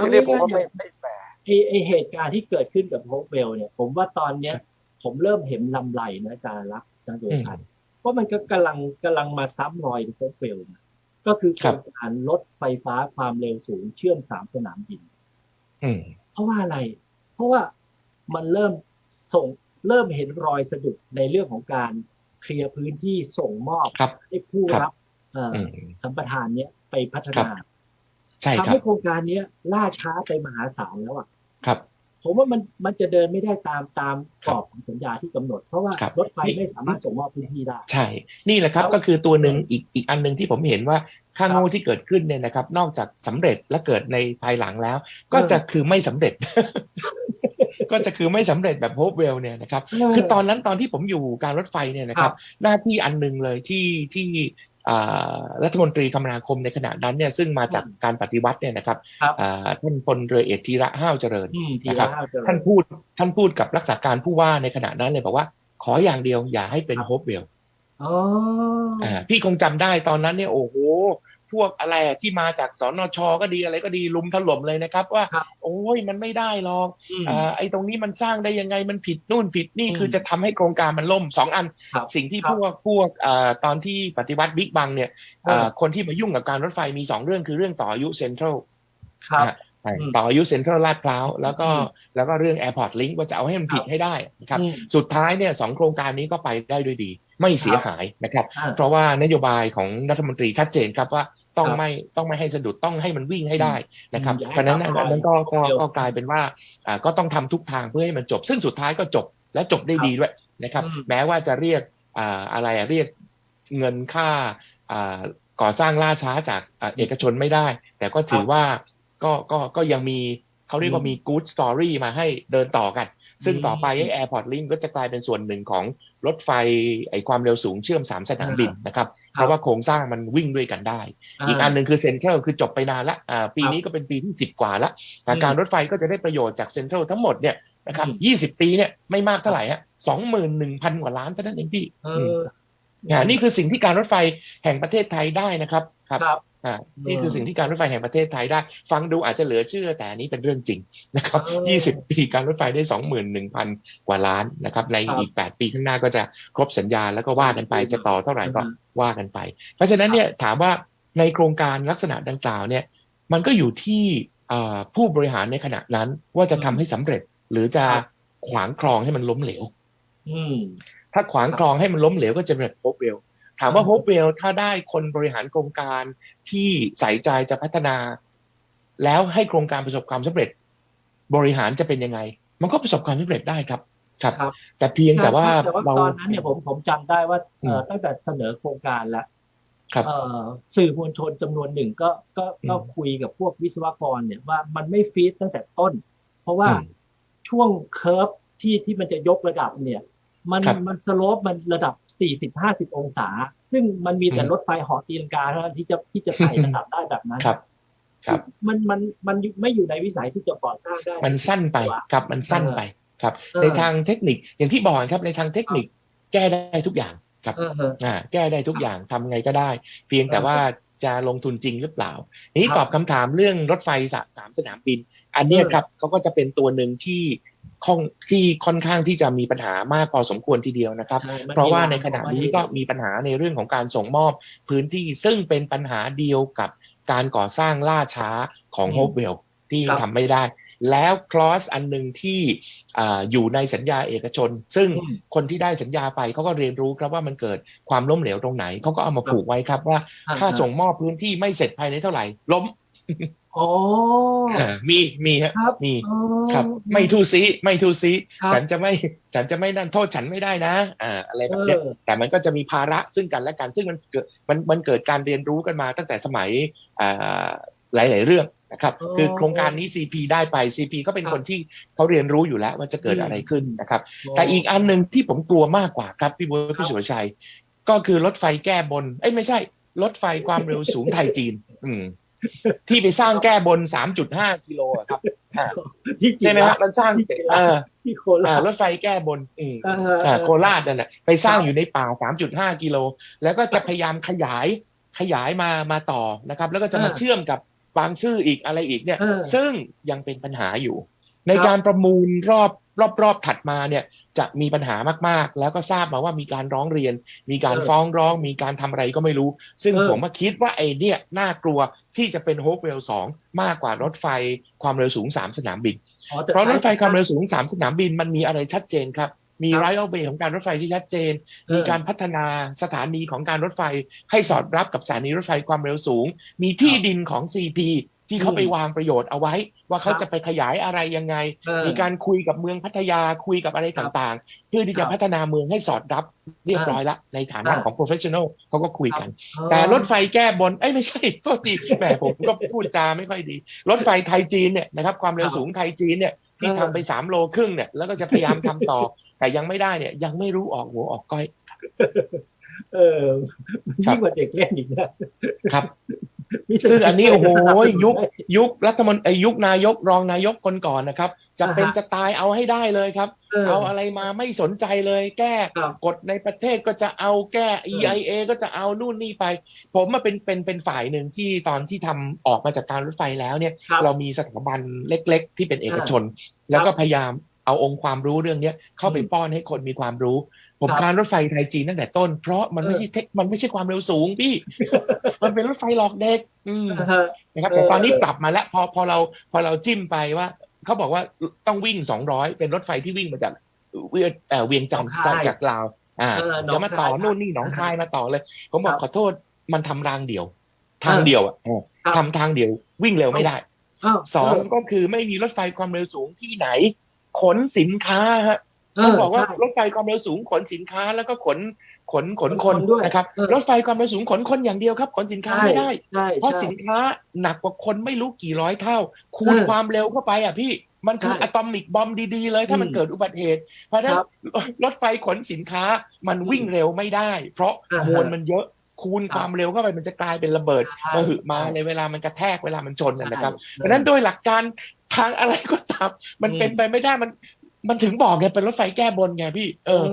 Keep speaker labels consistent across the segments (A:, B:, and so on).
A: อันนี้ผมว่าไม่ไม่แปลก
B: ไอไอเหตุการณ์ที่เกิดขึ้นกับโฮปเวลเนี่ย ผมว่าตอนเนี้ย ผมเริ่มเห็นลำไรนะอาจารย์รักอาจารย์สุรชัยเพราะมันก็กำลังกำลังมาซ้ำรอยโฮปเวลนะก็คือโค
C: ครั
B: ร
C: บ
B: งการรถไฟฟ้าความเร็วสูงเชื่อมสามสนามบิน
C: อืม
B: เพราะว่าอะไร เพราะว่ามันเริ่มส่งเริ่มเห็นรอยสะดุดในเรื่องของการเคลียร์พื้นที่ส่งมอบ
C: ครับ
B: ให้ผู้
C: ครับ
B: รับเอ่ออ
C: อืม
B: สัมปทานเนี้ยไปพัฒ
C: ครั
B: นา
C: บ ใช่ค
B: ทำ
C: รับ
B: ให้โครงการเนี้ยล่าช้าไปมหาศาลแล้วอะ
C: ครับ
B: ผมว่ามันมันจะเดินไม่ได้ตามตามกรอบของสัญญาที่กำหนด เพราะว่า
C: ครับ
B: รถไฟ
C: นี่
B: ไม่สามารถส่งมอบพื้นที่ได้
C: ใช่ นี่แหละครับ
B: แล้ว
C: ก็คือตัวหนึ่งอีกอีกอันหนึ่งที่ผมเห็นว่าค่าโง่ที่เกิดขึ้นเนี่ยนะครับ นอกจากสำเร็จและเกิดในภายหลังแล้ว ก็จะคือไม่สำเร็จ ก็จะคือไม่สำเร็จแบบโฮปเวลเนี่ยนะครับ คือตอนนั้นตอนที่ผมอยู่การรถไฟเนี่ยนะครับ หน้าที่อันหนึ่งเลยที่ที่อ่า รัฐมนตรีคมนาคมในขณะนั้นเนี่ยซึ่งมาจากการปฏิวัติเนี่ยนะครับ
B: ครับ
C: อ่าท่านพลเรือเอกธีระห้าวเจริญ
B: อืมที
C: นะครั
B: ละ
C: บ
B: ห้าเจริญ
C: ท่านพูดท่านพูดกับรักษาการผู้ว่าในขณะนั้นเลยบอกว่าขออย่างเดียวอย่าให้เป็น
B: ครับ
C: โฮปเวล
B: อ๋ออ
C: อ่าพี่คงจำได้ตอนนั้นเนี่ยโอ้โห พวกอะไรอะที่มาจากสนชก็ดีอะไรก็ดีลุมถล่มเลยนะครับ ว่า
B: ครับ
C: โอ้ยมันไม่ได้หรอก
B: อืม
C: อ่าไอ้ตรงนี้มันสร้างได้ยังไงมันผิดนู่นผิดนี่
B: อืม
C: คือจะทำให้โครงการมันล่มสองอัน
B: ครับ
C: สิ่งที่
B: ครับ
C: พวกพวกอ่าตอนที่ปฏิวัติบิ๊กบังเนี่ย
B: เออ
C: อ่าคนที่มายุ่งกับการรถไฟมีสองเรื่องคือเรื่องต่ออายุเซ็นทรัล
B: ครับ
C: อ่า
B: อืม
C: ต่ออายุเซ็นทรัลลาดพร้าวแล้วก็
B: อืม
C: แล้วก็เรื่องแอร์พอร์ตลิงก์ว่าจะเอาให้มันผิด
B: ครับ
C: ให้ได้นะครับ
B: อืม
C: สุดท้ายเนี่ยสองโครงการนี้ก็ไปได้ด้วยดี ไม่เสียหายนะครับ
B: อ่า
C: เพราะว่านโยบายของรัฐมนตรีชัดเจนครับว่า ต้อง
B: ครับ
C: ไม่ต้องไม่ให้สะดุดต้องให้มันวิ่งให้ได้นะครับ
B: อย่าให้
C: เพราะฉะนั้น
B: ซ้ำร
C: อั
B: อย
C: นนั้นก็ก็
B: เร็ว
C: ก็กลายเป็นว่าอ่าก็ต้องทำทุกทางเพื่อให้มันจบ ซึ่งสุดท้ายก็จบและจบได้
B: ครับ
C: ดีด้วยนะครับ
B: อืม
C: แม้ว่าจะเรียกอ่าอะไรอะเรียกเงินค่าอ่าก่อสร้างล่าช้าจากอ่าเอกชนไม่ได้ แต่ก็ถือว่าก็ก็ก็ยังมีเขาเรียกว่ามี good story มาให้เดินต่อกัน ซึ่งต่อไปไอ้ Airport Link ก็จะกลายเป็นส่วนหนึ่งของ รถไฟไอ้ความเร็วสูงเชื่อมสามสนามบินนะครับ เพราะว่าโครงสร้างมันวิ่งด้วยกันได้ อีกอันหนึ่งคือเซ็นทรัลคือจบไปนานละอ่าปีนี้ก็เป็นปีที่สิบกว่าละแต่
B: อืม
C: การรถไฟก็จะได้ประโยชน์จากเซ็นทรัลทั้งหมดเนี่ยนะครับ
B: อืม
C: ยี่สิบปีเนี่ยไม่มากเท่าไหร่ฮะสองหมื่นหนึ่งพันกว่าล้านเท่านั้นเองพี่
B: เอ
C: ม
B: อ
C: อ่านี่คือสิ่งที่การรถไฟแห่งประเทศไทยได้นะครับ ครับ
B: ครับ
C: อ่านี่คือ
B: เออ
C: สิ่งที่การรถไฟแห่งประเทศไทยได้ ฟังดูอาจจะเหลือเชื่อแต่อันนี้เป็นเรื่องจริงนะครับ
B: เออ
C: ยี่สิบปีการรถไฟได้สองหมื่นหนึ่งพันกว่าล้านนะครับ ใน
B: ครับ
C: อีกแปดปีข้างหน้าก็จะครบสัญญาแล้วก็ว่ากันไป
B: อืม
C: จะต่อเท่าไหร่ก็
B: อืม
C: ว่ากันไป เพราะฉะนั้นเนี่ยถามว่าในโครงการลักษณะดังกล่าวเนี่ย มันก็อยู่ที่เอ่อผู้บริหารในขณะนั้นว่าจะทำให้สำเร็จ หรือจะ
B: ครับ
C: ขวางคลองให้มันล้มเหลว
B: อืม
C: ถ้าขวางคลองให้มันล้มเหลวก็จะเป็นโฮปเวล ถามว่า
B: อืม
C: โฮปเวลถ้าได้คนบริหารโครงการที่ใส่ใจจะพัฒนา แล้วให้โครงการประสบความสำเร็จ บริหารจะเป็นยังไง มันก็ประสบความสำเร็จได้ครับครับ
B: ครับ
C: แต่เพียงแต่ว่า
B: แต่ว่า
C: เรา
B: ตอนนั้นเนี่ยผมผมจำได้ว่าเอ่ออ
C: ม
B: ตั้งแต่เสนอโครงการแล้ว
C: ครับ
B: เอ่อสื่อมวลชนจำนวนหนึ่งก็ก็ก็
C: อืม
B: คุยกับพวกวิศวกรเนี่ยว่ามันไม่ฟีดตั้งแต่ต้น เพราะว่า
C: อืม
B: ช่วงเคอร์ฟที่ที่มันจะยกระดับเนี่ย มัน
C: ครับ
B: มันสโลปมันระดับ 40 50องศา ซึ่งมันมีแต่
C: อืม
B: รถไฟเหอตีลังกาเท่านั้นที่จะที่จะไต่ระดับได้แบบนั้น
C: ครับ ครับ
B: มันมันมันไม่อยู่ในวิสัยที่จะก่อสร้างได้
C: มันสั้นไปครับ มันสั้นไปครับ ในทางเทคนิคอย่างที่บอกครับในทางเทคนิคแก้ได้ทุกอย่างครับ
B: เออเออ
C: อ่าแก้ได้ทุกอย่างทำไงก็ได้ เพียงแต่ว่าจะลงทุนจริงหรือเปล่าทีนี้
B: ครับ
C: ตอบคำถามเรื่องรถไฟสะสามสนามบิน อันเนี้ย
B: เออ
C: ครับเขาก็จะเป็นตัวหนึ่งที่ค่อนที่ค่อนข้างที่จะมีปัญหามากพอสมควรทีเดียวนะครับ
B: ใช่มัน
C: เพราะว่า
B: มี
C: ในขณะนี้ก็มีปัญหาในเรื่องของการส่งมอบพื้นที่ซึ่งเป็นปัญหาเดียวกับการก่อสร้างล่าช้าของ
B: อืม
C: โฮปเวลที่
B: ครับ
C: ทำไม่ได้ แล้วคลอสอันหนึ่งที่อ่าอยู่ในสัญญาเอกชน ซึ่ง
B: อืม
C: คนที่ได้สัญญาไปเขาก็เรียนรู้ครับว่ามันเกิดความล้มเหลวตรงไหนเขาก็เอามาผูกไว้ครับว่าถ้าส่งมอบพื้นที่ไม่เสร็จภายในเท่าไหร่ล้ม
B: อ๋อ
C: อ่ามีมีฮะ
B: ครับ
C: มี
B: อ๋อ
C: ครับ ไม่ทูซีไม่ทูซี
B: ครับ
C: ฉันจะไม่ฉันจะไม่นั่นโทษฉันไม่ได้นะอ่าอะไรแบบเนี้ย
B: เออ
C: แต่มันก็จะมีภาระซึ่งกันและกันซึ่งมันเกิดมันมันเกิดการเรียนรู้กันมาตั้งแต่สมัยอ่าหลาย ๆ เรื่องนะครับ
B: อ๋อ
C: คือโครงการนี้ CP ได้ไป CP ก็เป็น
B: ครับ
C: คนที่เขาเรียนรู้อยู่แล้วว่าจะเกิด
B: อืม
C: อะไรขึ้นนะครับ แต่อีกอันหนึ่งที่ผมกลัวมากกว่าครับพี่บัวพี่สุรชัย ก็คือรถไฟแก้บนเอ้ยไม่ใช่รถไฟความเร็วสูงไทยจีน อืม ที่ไปสร้างแก้บน3.5กิโลอะครับอ่า
B: ที่จริ
C: ใช่
B: ง
C: ไหมครับมันสร้างเสร็จเออ
B: ที่โค
C: อ่า
B: ราช
C: รถไฟแก้บนอืม
B: เออ
C: อ่าโคราชนั่นแหละไปสร้าง
B: ครับ
C: อยู่ในป่า3.5กิโล แล้วก็จะพยายามขยายขยายมามาต่อนะครับ แล้วก็จะมา
B: อ่า
C: เชื่อมกับบางซื่ออีกอะไรอีกเนี่ย
B: เออ
C: ซึ่งยังเป็นปัญหาอยู่ ในการประมูลรอบรอบรอบถัดมาเนี่ยจะมีปัญหามากๆ แล้วก็ทราบมาว่ามีการร้องเรียน มีการ
B: เออ
C: ฟ้องร้อง มีการทำอะไรก็ไม่รู้ ซึ่ง
B: เออ
C: ผมมาคิดว่าไอ้เนี่ยน่ากลัวที่จะเป็นโฮปเวลสองมากกว่ารถไฟความเร็วสูง3สนามบิน
B: อ๋อแต่
C: เพราะรถไฟความเร็วสูง3สนามบินมันมีอะไรชัดเจนครับมี
B: ครับ
C: ไรอัลเบย์ของการรถไฟที่ชัดเจน
B: เออ
C: มีการพัฒนาสถานีของการรถไฟให้สอดรับกับสถานีรถไฟความเร็วสูง มีที่ดินของ CP ที่เขา
B: อืม
C: ไปวางประโยชน์เอาไว้ ว่าเขา
B: ครับ
C: จะไปขยายอะไรยังไง
B: เออ
C: มีการคุยกับเมืองพัทยาคุยกับอะไร
B: ครับ
C: ต่างๆ เพื่อที่
B: ครั
C: จะ
B: บ
C: พัฒนาเมืองให้สอดรับเรียบร้อยละ ในฐานะ
B: อ่า
C: ของ professional เขาก็คุยกัน
B: อ๋อ
C: แต่รถไฟแก้บนเอ้ยไม่ใช่โทษทีแหมผมก็พูดจาไม่ค่อยดี รถไฟไทยจีนเนี่ยนะครับความเร็วสูงไทยจีนเนี่ยที่
B: เออ
C: ทำไปสามโลครึ่งเนี่ยแล้วก็จะพยายามทำต่อ แต่ยังไม่ได้เนี่ย ยังไม่รู้ออกหัวออกก้อย
B: เออยิ่งกว่าเด็กเล่นอีกนะครับมีแต่
C: ซึ่งอันนี้โอ้โห
B: เด็กเล่น
C: ยุคยุครัฐมนตรียุคนายกรองนายกคนก่อนนะครับ จะเป็น
B: อ่าฮะ
C: จะตายเอาให้ได้เลยครับ
B: เออ
C: เอาอะไรมาไม่สนใจเลย แก้
B: ครับ
C: กฎในประเทศก็จะเอาแก้ EIA ก็จะเอานู่นนี่ไป ผมมาเป็นเป็นเป็นฝ่ายหนึ่งที่ตอนที่ทำออกมาจากการรถไฟแล้วเนี่ย
B: ครับ
C: เรามีสถาบันเล็ก ๆ ที่เป็นเอกชน แล้วก็พยายามเอาองค์ความรู้เรื่องเนี้ยเข้าไป
B: อืม
C: ป้อนให้คนมีความรู้ ผม
B: ครับ
C: การรถไฟไทยจีนตั้งแต่ต้น เพราะมันไม่
B: เออ
C: ใช่เทคมันไม่ใช่ความเร็วสูงพี่ มันเป็นรถไฟหลอกเด็กอืม
B: อ่าฮะ
C: นะครับ
B: เออ
C: แต่ตอนนี้ปรับมาแล้ว พอพอเราพอเราจิ้มไปว่าเขาบอกว่าต้องวิ่ง200เป็นรถไฟที่วิ่งมาจากเวียเอ่อเวียงจันทร์
B: หนอง
C: จาก
B: คาย
C: จากลาวอ่า
B: เออหนอง
C: จะมาต่อ
B: คาย
C: นู่นนี่หนองคายมาต่อเลย ผมบอก
B: ครับ
C: ขอโทษมันทำรางเดียว ทางเดียวอะเออ
B: ครับ
C: ทำทางเดียววิ่งเร็วไม่ได้
B: อ้าว
C: สอง
B: เก็
C: คือไม่มีรถไฟความเร็วสูงที่ไหน ขนสินค้าฮะ
B: เอ
C: ต้อง
B: อ
C: บอกว่า
B: ใช่
C: รถไฟความเร็วสูงขนสินค้าแล้วก็ขนขนขน
B: ขน
C: คน
B: คนด้วย
C: นะครับ
B: เออ
C: รถไฟความเร็วสูงขนคนอย่างเดียวครับ ขนสินค้า
B: ใช่
C: ไม่ได้
B: ใช่
C: เพราะ
B: ใช่
C: สินค้าหนักกว่าคนไม่รู้กี่ร้อยเท่า คูณ
B: เออ
C: ความเร็วเข้าไปอะพี่มันคือ
B: ใช่
C: อะตอมิกบอมดีๆเลยถ้ามัน
B: อืม
C: เกิดอุบัติเหตุ เพราะฉะนั้น
B: ครับ
C: รถไฟขนสินค้ามันวิ่งเร็วไม่ได้ เพราะ
B: อ่าฮะ
C: มวลมันเยอะคูณ
B: ครับ
C: ความเร็วเข้าไปมันจะกลายเป็นระเบิด
B: ใช่
C: มาหึมา
B: ใช่
C: ในเวลามันกระแทกเวลามันชนนะนะครับ
B: ใช่
C: เพราะฉะนั้นโดยหลักการทางอะไรก็ตามมัน
B: อืม
C: เป็นไปไม่ได้มัน มันถึงบอกไงเป็นรถไฟแก้บนไงพี่ เออ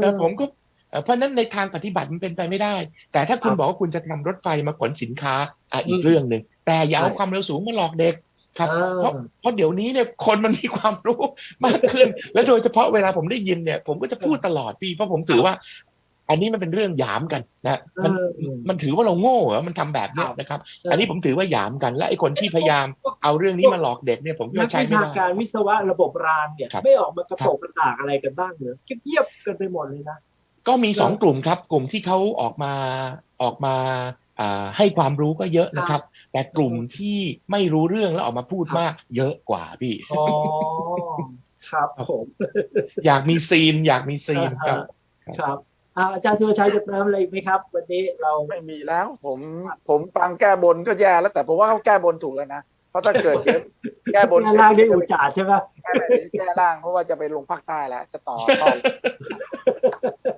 C: แต่ผมก็เอ่อเพราะฉะนั้นในทางปฏิบัติมันเป็นไปไม่ได้ แต่ถ้าคุณ
B: ครับ
C: บอกว่าคุณจะทำรถไฟมาขนสินค้าอะอี
B: อื
C: ก
B: ม
C: เรื่องหนึ่งแต่อย่าเอา
B: ใช่
C: ความเร็วสูงมาหลอกเด็กครับ
B: อ่า
C: เพราะเพราะเดี๋ยวนี้เนี่ยคนมันมีความรู้มากขึ้น และโดยเฉพาะเวลาผมได้ยินเนี่ย ผมก็จะพูดตลอดพี่เพราะผมถือว่า อันนี้มันเป็นเรื่องหยามกันนะมัน
B: เอออืม
C: มันถือว่าเราโง่เหรอมันทำแบบเนี้ย
B: ครับ
C: นะครับ อันนี้ผมถือว่าหยามกันและไอ้คนที่พยายาม เอาเรื่องนี้มาหลอกเด็กเนี่ยผมคิด
B: นัก
C: ว่าใช้
B: วิ
C: ไม่
B: ชา
C: ได้
B: การวิศวะระบบรางเนี่ย
C: ครับ
B: ไม่ออกมากระโตกกระตากอะไรกันบ้างเหรอเงียบๆกันไปหมดเลยนะ
C: ก็มีสอง
B: ครับ
C: กลุ่มครับ กลุ่มที่เขาออกมาออกมาอ่าให้ความรู้ก็เยอะนะครับ แต่กลุ่มที่ไม่รู้เรื่องแล้วออกมาพูด
B: ครับ
C: มาก เยอะกว่าพี่
B: อ๋อครับผม
C: อยากมีซีน อยากมีซีนครับ
B: ครับอ่าอาจารย์สุรชัยจะเติมอะไรอีกไหมครับ วันนี้เรา
A: ไม่มีแล้ว ผมผมฟังแก้บนก็แย่แล้วแต่ผมว่าเขาแก้บนถูกแล้วนะเพ ราะถ้าเกิดเดี๋ยวแก้บน
B: แก้
A: เสร็จ
B: ล่างได้
A: จะ
B: อุ
A: ไป
B: จจาระใช่ไหม
A: แก้แบบนี้แก้ล่างเพราะว่าจะไปลงภาคใต้แล้ว จะต่อต่อ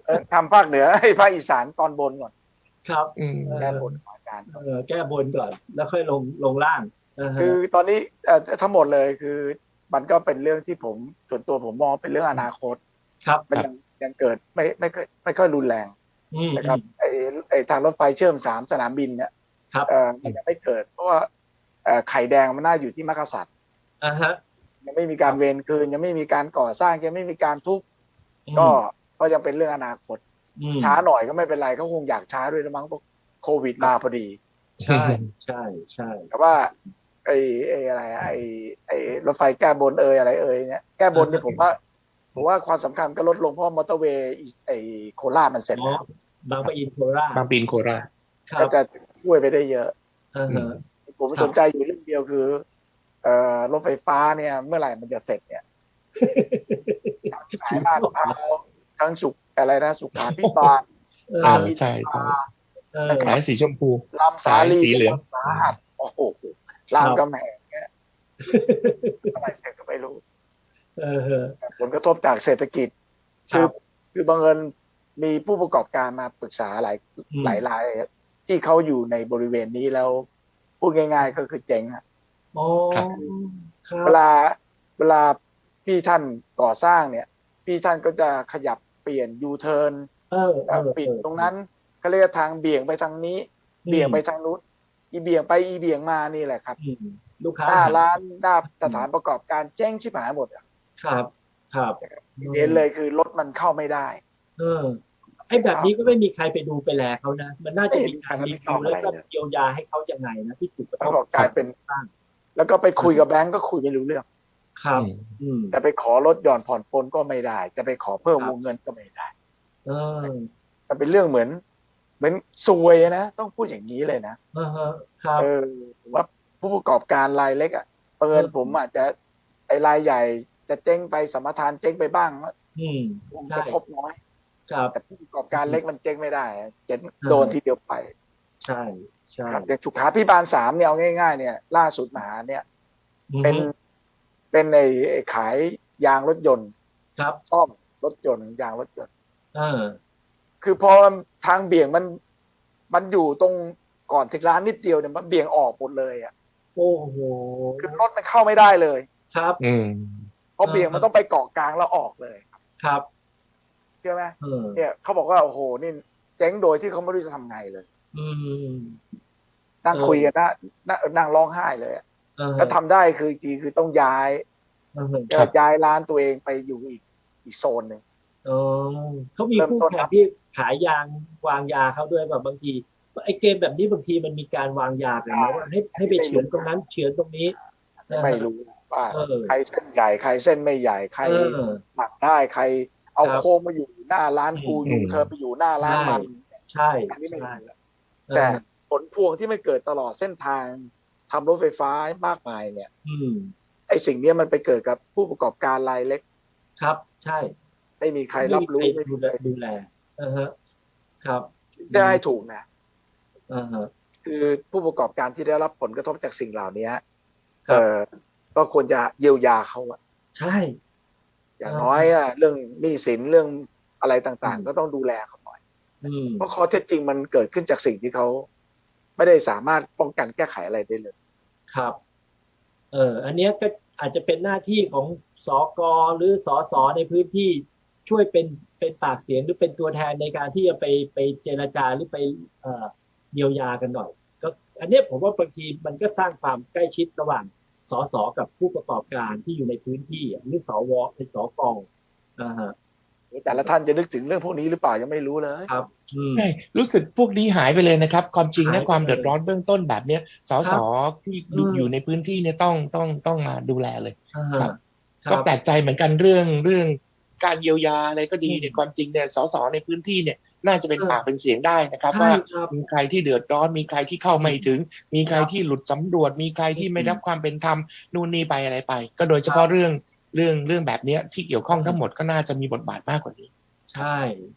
A: เออทำภาคเหนือให้ภาคอีสานตอนบนก่อน
B: ครับ
C: อืม
A: แก้บนของอาจารย์
B: เออแก้บนก่อนแล้วค่อยลงลงล่างาฮะ
A: คือตอนนี้เอ่อทั้งหมดเลยคือ มันก็เป็นเรื่องที่ผมส่วนตัวผมมองเป็นเรื่องอนาคต
B: ครับ
A: มันยังยังเกิดไม่ไม่ค่อยไม่ค่อยรุนแรง
B: อืม
A: นะครับไอ้ไอ้ทางรถไฟเชื่อมสามสนามบินเนี่ย
B: ครับ
A: เออมันยังไม่เกิด เพราะว่าเอ่อ ไข่แดงมันน่าอยู่ที่มักกะสัต
B: อ่าฮะ
A: ยังไม่มีการเวรคืน ยังไม่มีการก่อสร้างยังไม่มีการทุบ
B: อืม
A: ก็ก็ยังเป็นเรื่องอนาคต
B: อืม
A: ช้าหน่อยก็ไม่เป็นไรเขาคงอยากช้าด้วยนะมั้งเพราะโควิดมาพอดี
B: ใช่ใช่ใช่
A: แต่ว่าไอ้ไอ้อะไรอะไอ้ไอ้รถไฟแก้บนเอ่ยอะไรเอ่ยเนี่ยแก้บนเนี่ยผมว่าผมว่าความสำคัญก็ลดลงเพราะมอเตอร์เวย์อีไอ้โคราชมันเสร็จ
B: อ๋อ
A: แล้ว
B: บางปะอินโคราช
C: บางปีนโคราช
B: ครั
A: ก็
B: บ
A: จะช่วยไปได้เยอะ
B: อ่าฮะ
A: ผม
B: ครับ
A: สนใจอยู่เรื่องเดียวคือ เอ่อรถไฟฟ้าเนี่ย เมื่อไหร่มันจะเสร็จเนี่ยสายลาดพร้าวทั้งสุขอะไรนะสุขาพิบาล
B: เออ
C: เออใช่ใช่
B: เออ
C: สายสีชมพู
A: ลำสาลี
C: สายสีเหลือง
A: สาหัสโอ้โหรามกำแหงเนี่ยเมื่อไหร่เสร็จก็ไม่รู้
B: เออ
A: ผลกระทบจากเศรษฐกิจ
B: ครั
A: คือบคือบังเอิญมีผู้ประกอบการมาปรึกษาหลาย
B: อืม
A: หลายรายที่เขาอยู่ในบริเวณนี้แล้ว พูดง่าย ๆ ก็คือเจ๊งอะ
B: อ๋อ
C: ครับ
B: ครับ
A: เวลาเวลาพี่ท่านก่อสร้างเนี่ย พี่ท่านก็จะขยับเปลี่ยนยูเทิร์น
B: เออเออ
A: ปิดตรงนั้นเขาเรียกว่าทางเบี่ยงไปทางนี้ เบี่ยงไปทางนู้นอีเบี่ยงไปอีเบี่ยงมานี่แหละครับ
B: อืมลูกค้า
A: หน้าร้านหน้าสถานประกอบการเจ๊งชิบหายหมดอะ
B: ครับ ครับ
A: เห็นเลยคือรถมันเข้าไม่ได้
B: เออ ไอ้แบบนี้ก็ไม่มีใครไปดูไปแลเขานะ มันน่าจะมีการ
A: ไม่
B: รี
A: มี
B: วิว
A: ใคร
B: แล้วก็
A: รับผิดชอบอะไรเลย
B: เยียวยาให้เขายังไงนะที่ถูกกระ
A: แล้ว
B: ทบ
A: ก็กลายเป็นแล้วก็ไปคุยกับแบงก์ก็คุยไม่รู้เรื่อง
B: ครับอืม
A: จะไปขอลดหย่อนผ่อนปลนก็ไม่ได้ จะไปขอเพิ่ม
B: ครับ
A: วงเงินก็ไม่ได้
B: เออ
A: มันเป็นเรื่องเหมือน เหมือนซวยนะต้องพูดอย่างนี้เลยนะ
B: เออฮะครับ
A: เออผมว่าผู้ประกอบการรายเล็กอะเปิน
B: อืม
A: ผมอาจจะไอ้รายใหญ่จะเจ๊งไปสมทานเจ๊งไปบ้าง
B: อืม
A: ผม
B: ใช่
A: จะทบน้อย
B: ครับ
A: แต่ผู้ประกอบการเล็กมันเจ๊งไม่ได้อะเจ๊ง
B: อืม
A: โดนทีเดียวไป
B: ใช่ใช่
A: ครับอย่างสุขาพิบาลสามเนี่ยเอาง่าย ๆ เนี่ย ล่าสุดมาหาเนี่ย
B: อืม
A: เป็นเป็นไอ้ไอ้ขายยางรถยนต์
B: ครับ
A: ซ่อมรถยนต์ยางรถยนต์
B: เออ
A: คือพอทางเบี่ยงมัน มันอยู่ตรงก่อนถึงร้านนิดเดียวเนี่ยมันเบี่ยงออกหมดเลยอะ
B: โอ้โห
A: คือรถมันเข้าไม่ได้เลย
B: ครับ
C: อืม
A: เพราะเบี่ยงมันต้องไปเกาะกลางแล้วออกเลย
B: ครับ
A: ใช่ไหม
B: เออ
A: เนี่ยเขาบอกว่าโอ้โหนี่เจ๊งโดยที่เขาไม่รู้จะทำไงเลย
B: อืม
A: นั่ง
B: เออ
A: คุยกันนะนั่งนั่งร้องไห้เลยอะ
B: เออ
A: แล้วทำได้คือจริงๆคือต้องย้าย
B: เออ
C: ครับ
A: ย้ายร้านตัวเองไปอยู่อีกอีกโซนหนึ่ง
B: เออเขามี
A: เริ่ม
B: คู่
A: ต้น
B: แข่
A: ครั
B: ง
A: บ
B: ที่ขายยางวางยาเขาด้วยแบบบางทีไอ้เกมแบบนี้บางทีมันมีการวางยากันนะว่าให้ให้ไปเฉือนตรงนั้นเฉือนตรงนี้
A: ไม่รู้ว่า
B: เออ
A: ใครเส้นใหญ่ใครเส้นไม่ใหญ่ใคร
B: เออ
A: หมักได้ใคร เอา
B: ครับ
A: โค้งมาอยู่หน้าร้านกูอยู่
C: อืม
A: เธอไปอยู่หน้าร้านมัน
B: ใช่
A: อันนี้ไม่
B: ใช่
A: รู้
B: เออ
A: แต่ผลพวงที่มันเกิดตลอดเส้นทางทำรถไฟฟ้ามากมายเนี่ย
B: อืม
A: ไอ้สิ่งเนี้ยมันไปเกิดกับผู้ประกอบการรายเล็ก
B: ครับ ใช่
A: ไม่มีใครรับรู้
B: ไม่
A: ไม่
B: มี
A: มี
B: ใคร
A: ใคร
B: ดูแลดูแลเออฮะ ครับ
A: ได้ให้ถูกนะ
B: เออฮะ
A: คือผู้ประกอบการที่ได้รับผลกระทบจากสิ่งเหล่านี้
B: ครับ
A: เออก็ควรจะเยียวยาเขาอะ
B: ใช่
A: อย่าง
B: อ่า
A: น้อยอะเรื่องหนี้สินเรื่องอะไรต่าง
B: อืม
A: ๆก็ต้องดูแลเขาหน่อย
B: อืม
A: เพราะข้อเท็จจริงมันเกิดขึ้นจากสิ่งที่เขาไม่ได้สามารถป้องกันแก้ไขอะไรได้เลย
B: ครับ เออ อันเนี้ยก็อาจจะเป็นหน้าที่ของสอกอหรือสอสอในพื้นที่ช่วยเป็นเป็นปากเสียงหรือเป็นตัวแทนในการที่จะไปไปเจรจาหรือไปเอ่อเยียวยากันหน่อย ก็ อันเนี้ยผมว่าบางทีมันก็สร้างความใกล้ชิดระหว่าง สสกับผู้ประกอบการที่อยู่ในพื้นที่อะหรือสวเป็นสกอ่าฮะ
A: แต่ละท่านจะนึกถึงเรื่องพวกนี้หรือเปล่ายังไม่รู้เลย
B: ครับอืม
C: ใช่รู้สึกพวกนี้หายไปเลยนะครับ ความจริง
B: หาย
C: นะ
B: ไป
C: ความเดือดร้อนเบื้องต้นแบบเนี้ยส
B: ครั
C: ส
B: บ
C: ที่อยู่
B: อืม
C: อยู่ในพื้นที่เนี่ยต้องต้องต้องมาดูแลเลย
B: อ่า
C: ครับ
B: ครั
C: ก็
B: บ
C: แปลกใจเหมือนกันเรื่องเรื่องการเยียวยาอะไรก็ดี
B: อืม
C: เนี่ยความจริงเนี่ยสสในพื้นที่เนี่ย น่าจะเป็น
B: เออ
C: ปากเป็นเสียงได้นะครับ
B: ใช่
C: ว่า
B: ครับ
C: มีใครที่เดือดร้อน มีใครที่เข้าไม่ถึง มีใครที่หลุดสำรวจ มีใครที่ไม่
B: อืม
C: รับความเป็นธรรมนู่นนี่ไปอะไรไป ก็โดยเฉพาะเรื่องเรื่องเรื่องแบบเนี้ยที่เกี่ยวข้องทั้งหมดก็น่าจะมีบทบาทมากกว่านี้
B: ใช่